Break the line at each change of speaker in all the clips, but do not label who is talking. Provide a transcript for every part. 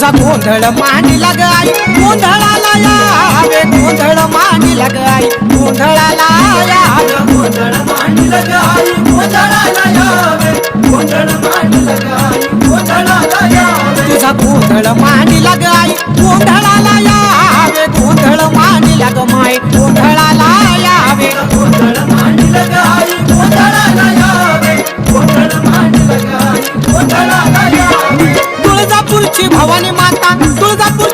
तुझा गोंधळ मांडीला ग आई. गोंधळाला यावे गोंधळ मांडीला ग आई. गोंधळाला यावे
गोंधळ मांडीला ग आई. गोंधळाला यावे गोंधळ मांडीला ग आई. गोंधळाला यावे
तुझा गोंधळ मांडीला ग आई. गोंधळाला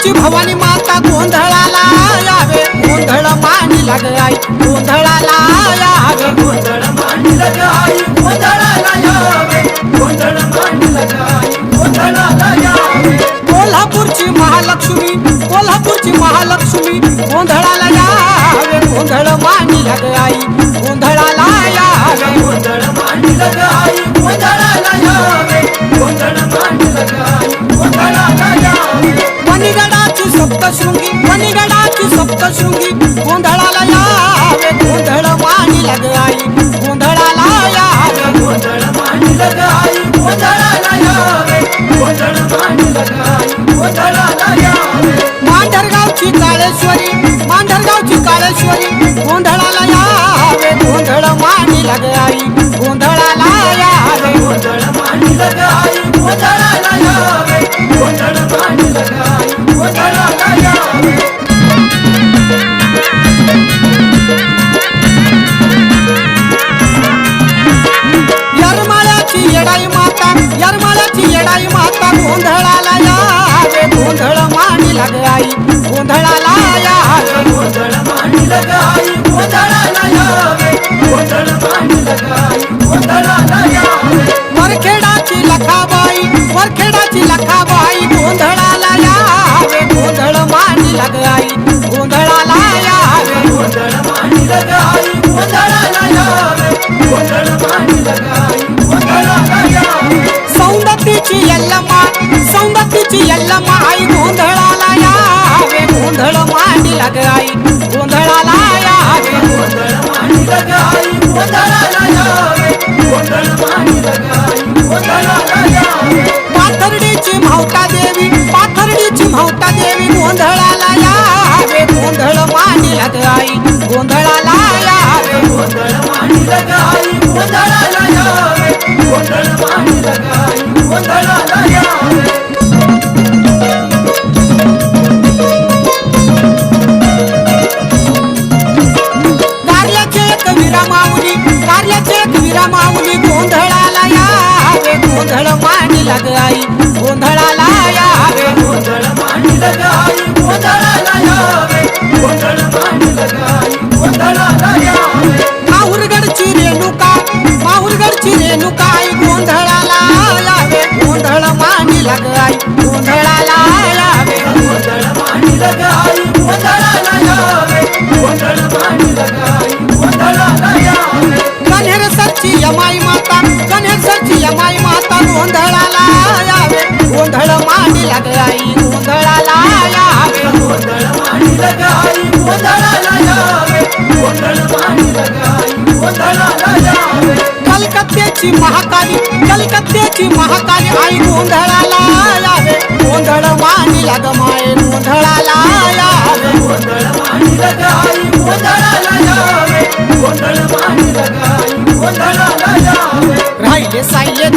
तुळजापूरची भवानी माता गोंधळाला यावे. गोंधळ मांडीला ग आई. गोंधळाला यावे.
गोंधळ मांडीला ग आई. गोंधळाला यावे. गोंधळ मांडीला ग आई. गोंधळाला यावे.
कोल्हापूरची महालक्ष्मी कोल्हापूरची महालक्ष्मी गोंधळाला यावे. गोंधळ मांडीला ग आई. गोंधळाला यावे.
गोंधळ मांडीला ग आई. गोंधळाला यावे. गोंधळ मांडीला ग
सप्तशृंगी मणिगडाची सप्तशृंगी गोंधळाला यावे गोंधळ वाणी लग आई. गोंधळाला यावे
गोंधळ वाणी लग आई. गोंधळाला यावे गोंधळ वाणी लग आई. गोंधळाला यावे.
मांढरगावची काळेश्वरी मांढरगावची काळेश्वरी गोंधळाला यावे गोंधळ वाणी लग आई. गोंधळाला यावे
गोंधळ वाणी लग आई. गोंधळाला यावे गोंधळ वाणी लग आई. गोंधळ
यरमाळ्याची येडाई माता यरमाळ्याची येडाई माता गोंधळाला यावे गोंधळ मांडीला ग आई. गोंधळाला यावे
गोंधळ आई. गोंधळाला गोंधळ आई. गोंधळाला
वरखेडाची लखाबाई वरखेडाची लखाबाई. मांडीला ग आई गोंधळाला यावे.
गोंधळ ग आई गोंधळाला यावे गोंधळ मांडीला ग आई गोंधळाला यावे
सौंदतीची यल्लमा सौंदतीची यल्लमा आई गोंधळाला यावे. गोंधळ मांडीला ग आई गोंधळाला यावे.
गोंधळ मांडीला ग आई गोंधळाला यावे गोंधळ ग आई गोंधळाला यावे
पाथर्डीची मावता देवी पाथर्डीची मावता देवी गोंधळा गोंधळाला यावे.
गोंधळ मांडीला ग गोंधळाला यावे गोंधळ गोंधळाला यावे
माऊली गोंधळाला यावे. गोंधळ मांडीला ग आई गोंधळाला
गोंधळाला यावे गोंधळ गोंधळाला यावे.
गोंधळाला यावे. गोंधळाला यावे. कलकत्त्याची महाकाली कलकत्त्याची महाकाली आई गोंधळाला यावे. गोंधळ मांडीला ग माय गोंधळाला यावे.
गोंधळ मांडीला ग आई गोंधळाला यावे. गोंधळ गोंधळाला
राहिले साह्य